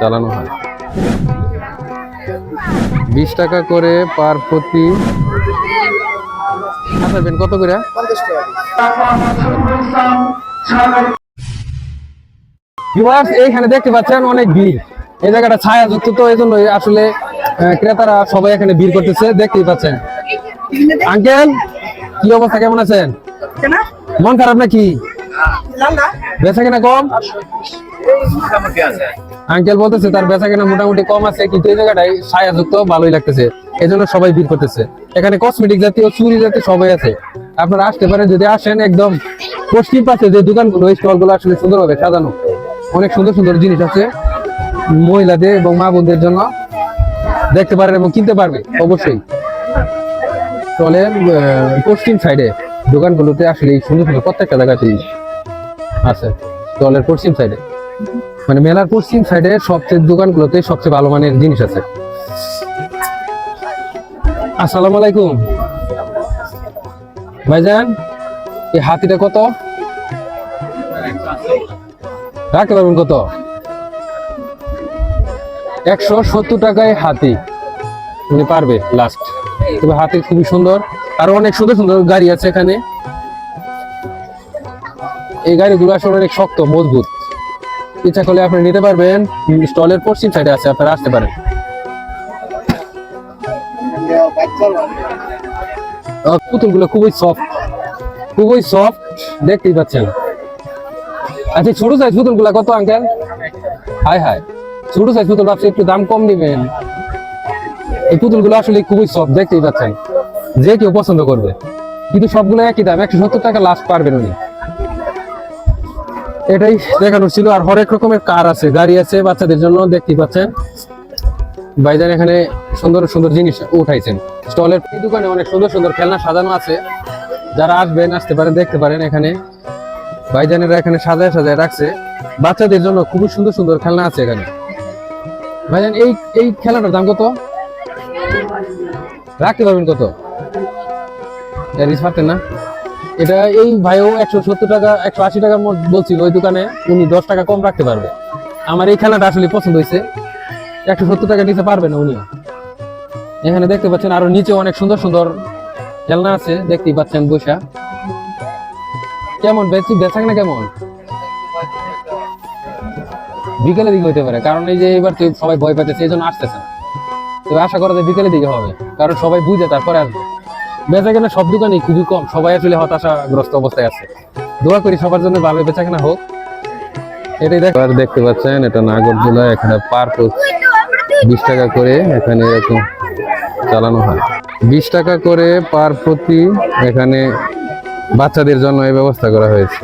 চালানো হয়। বিশ টাকা করে পার প্রতি আচ্ছা বেন কত করে? এইখানে দেখতে পাচ্ছেন অনেক ভিড়। এই জায়গাটা ছায়া যুক্ত তো এই জন্য আসলে ক্রেতারা সবাই এখানে ভিড় করতেছে দেখতেই পাচ্ছেন। আঙ্কেল কি অবস্থা কেমন আছেন? মন খারাপ নাকি? বেচা কম? আঙ্কেল বলতেছে তার বেচা মোটামুটি কম আছে কিন্তু এই জায়গাটায় ছায়া যুক্ত ভালোই লাগতেছে। এই জন্য সবাই ভিড় করতেছে। এখানে কসমেটিক জাতীয় চুরি জাতীয় সবাই আছে। আপনারা আসতে পারেন যদি আসেন একদম পশ্চিম পাশে যে দোকানগুলো ওই স্টলগুলো আসলে সুন্দরভাবে সাজানো। অনেক সুন্দর সুন্দর জিনিস আছে মহিলাদের এবং মা বোনদের জন্য। দেখতে পারেন এবং কিনতে পারবে অবশ্যই। আহ, পশ্চিম সাইডে দোকানগুলোতে আসলে সুন্দর সুন্দর প্রত্যেকটা জায়গাতেই আছে। স্টলের পশ্চিম সাইডে মানে মেলার পশ্চিম সাইডে সবচেয়ে দোকানগুলোতে সবচেয়ে ভালো মানের জিনিস আছে। আসসালামু আলাইকুম। ভাইজান, এই হাতিটা কত? রাখতে পারবেন কত? একশো সত্তর টাকায় হাতি। পারবে লাস্ট তবে হাতি খুবই সুন্দর। আরও অনেক সুন্দর সুন্দর গাড়ি আছে এখানে। এই গাড়িগুলো আসলে অনেক শক্ত, মজবুত। ইচ্ছা করলে আপনি নিতে পারবেন। স্টলের পশ্চিম সাইডে আছে, আপনারা আসতে পারেন। পুতুলগুলো খুবই সফট খুবই সফট দেখতেই পাচ্ছেন। আচ্ছা ছোট সাইজ পুতুলগুলো কত আঙ্কেল হাই হাই। ছোট সাইজ পুতুল ভাবছি একটু দাম কম দিবেন। এই পুতুলগুলো আসলে খুবই সফট দেখতেই পাচ্ছেন। যে কেউ পছন্দ করবে। কিন্তু সবগুলো একই দাম, একশো সত্তর টাকা লাস্ট পারবেন উনি। এটাই দেখানো ছিল, আর হরেক রকমের কার আছে, গাড়ি আছে, বাচ্চাদের জন্য দেখতেই পাচ্ছেন। ভাইজান এখানে সুন্দর সুন্দর জিনিস উঠাইছেন। স্টলের এই দোকানে অনেক সুন্দর সুন্দর খেলনা সাজানো আছে। যারা আসবেন, আসতে পারেন, দেখতে পারেন এখানে। ভাইজানেরা এখানে সাজায় সাজায় রাখছে। বাচ্চাদের জন্য খুবই সুন্দর সুন্দর খেলনা আছে এখানে। ভাইজান, এই এই খেলনাটার দাম কত? রাখতে পারবেন কত? রিস পারতেন না। এটা এই ভাইও একশো সত্তর টাকা, একশো আশি টাকার বলছিল ওই দোকানে, উনি দশ টাকা কম রাখতে পারবে। আমার এই খেলাটা আসলে পছন্দ হয়েছে। একশো সত্তর টাকা নিতে পারবে না উনিও। এখানে দেখতে পাচ্ছেন আরও নিচে অনেক সুন্দর সুন্দর খেলনা আছে, দেখতেই পাচ্ছেন বৈশা। কেমন বেচি বেচাক না কেমন? বিকেলে দিকে হইতে পারে, কারণ এই যে এবার তো সবাই ভয় পাইতেছে, এই জন্য আসতেছে তবে আশা করা যায় বিকেলের দিকে হবে, কারণ সবাই বুঝে তারপরে আসবে। বেচা কেনা সব দোকানেই খুবই কম, সবাই আসলে হতাশাগ্রস্ত অবস্থায় আছে। দোয়া করি সবার জন্য ভালো বেচাকেনা হোক। এটাই দেখ আর দেখতে পাচ্ছেন, এটা নাগরদোলা এখানে পার বিশ টাকা করে এখানে এরকম চালানো হয়। বিশ টাকা করে পার প্রতি এখানে বাচ্চাদের জন্য এই ব্যবস্থা করা হয়েছে।